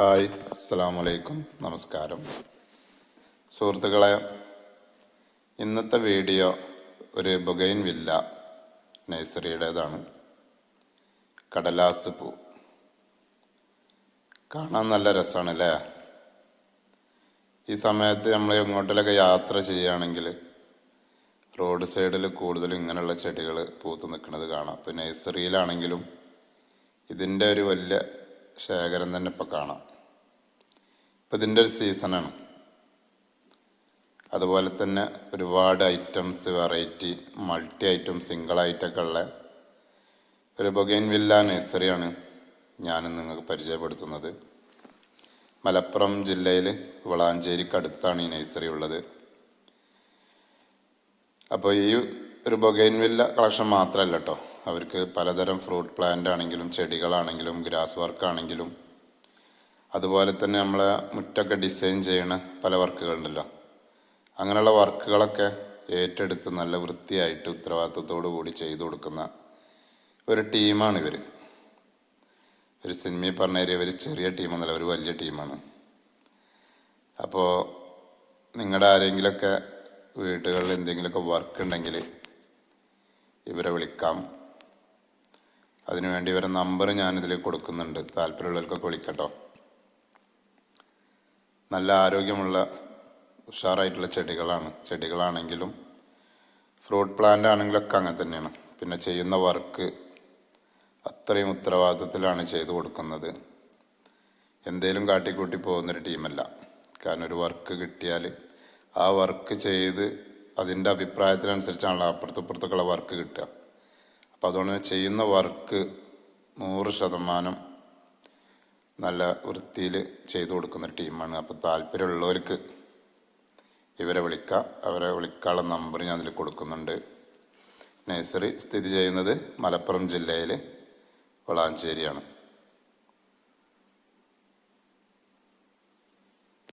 Hi അസ്സാം വലൈക്കും നമസ്കാരം. സുഹൃത്തുക്കളെ ഇന്നത്തെ വീഡിയോ ഒരു ബൊഗൈൻ വില്ല നഴ്സറിയുടേതാണ്. കടലാസ് പൂ. കാണാൻ നല്ല രസമാണ് അല്ലേ ഈ സമയത്ത് നമ്മൾ എങ്ങോട്ടിലൊക്കെ യാത്ര ചെയ്യുകയാണെങ്കിൽ റോഡ് സൈഡിൽ കൂടുതലും ഇങ്ങനെയുള്ള ചെടികൾ പൂത്ത് നിൽക്കുന്നത് കാണാം. അപ്പോൾ നഴ്സറിയിലാണെങ്കിലും ഇതിന്റെ ഒരു വലിയ ശേഖരം തന്നെ ഇപ്പോൾ കാണാം. ഇപ്പം ഇതിന്റെ ഒരു സീസണാണ് അതുപോലെ തന്നെ ഒരുപാട് items variety multi item single ആയിട്ടൊക്കെ ഉള്ള ഒരു ബൊഗൈൻ വില്ല നഴ്സറിയാണ് ഞാൻ നിങ്ങൾക്ക് പരിചയപ്പെടുത്തുന്നത്. മലപ്പുറം ജില്ലയിൽ വളാഞ്ചേരിക്ക് അടുത്താണ് ഈ നഴ്സറി ഉള്ളത്. അപ്പോൾ ഈ ഒരു ബൊഗൈൻ വില്ല കളക്ഷൻ മാത്രമല്ല കേട്ടോ അവർക്ക് പലതരം ഫ്രൂട്ട് പ്ലാന്റ് ആണെങ്കിലും ചെടികളാണെങ്കിലും ഗ്രാസ് വർക്ക് ആണെങ്കിലും അതുപോലെ തന്നെ നമ്മളെ മുറ്റൊക്കെ ഡിസൈൻ ചെയ്യണ പല വർക്കുകളുണ്ടല്ലോ. അങ്ങനെയുള്ള വർക്കുകളൊക്കെ ഏറ്റെടുത്ത് നല്ല വൃത്തിയായിട്ട് ഉത്തരവാദിത്വത്തോടു കൂടി ചെയ്തു കൊടുക്കുന്ന ഒരു ടീമാണ് ഇവർ ഒരു സിനിമയിൽ പറഞ്ഞ ഒരു ചെറിയ ടീമെന്നല്ല ഒരു വലിയ ടീമാണ്. അപ്പോൾ നിങ്ങളുടെ ആരെങ്കിലുമൊക്കെ വീടുകളിൽ എന്തെങ്കിലുമൊക്കെ വർക്ക് ഉണ്ടെങ്കിൽ ഇവരെ വിളിക്കാം. അതിനുവേണ്ടി ഇവരെ നമ്പർ ഞാനിതിൽ കൊടുക്കുന്നുണ്ട്. താല്പര്യമുള്ളവർക്കൊക്കെ വിളിക്കട്ടോ. നല്ല ആരോഗ്യമുള്ള ഉഷാറായിട്ടുള്ള ചെടികളാണ്. ചെടികളാണെങ്കിലും ഫ്രൂട്ട് പ്ലാന്റ് ആണെങ്കിലൊക്കെ അങ്ങനെ തന്നെയാണ്. പിന്നെ ചെയ്യുന്ന വർക്ക് അത്രയും ഉത്തരവാദിത്തത്തിലാണ് ചെയ്തു കൊടുക്കുന്നത്. എന്തേലും കാട്ടിക്കൂട്ടി പോകുന്നൊരു ടീമല്ല. കാരണം ഒരു വർക്ക് കിട്ടിയാൽ ആ വർക്ക് ചെയ്ത് അതിന്റെ അഭിപ്രായത്തിനനുസരിച്ചാണല്ലോ അപ്പുറത്തും ഇപ്പുറത്തൊക്കെയുള്ള വർക്ക് കിട്ടുക. അപ്പോൾ അതുകൊണ്ട് ചെയ്യുന്ന വർക്ക് നൂറ് ശതമാനം നല്ല വൃത്തിയിൽ ചെയ്തു കൊടുക്കുന്ന ടീമാണ്. അപ്പോൾ താല്പര്യമുള്ളവർക്ക് ഇവരെ വിളിക്കുക അവരെ വിളിക്കാനുള്ള നമ്പർ ഞാൻ അതിൽ കൊടുക്കുന്നുണ്ട്. നഴ്സറി സ്ഥിതി ചെയ്യുന്നത് മലപ്പുറം ജില്ലയിൽ വളാഞ്ചേരിയാണ്.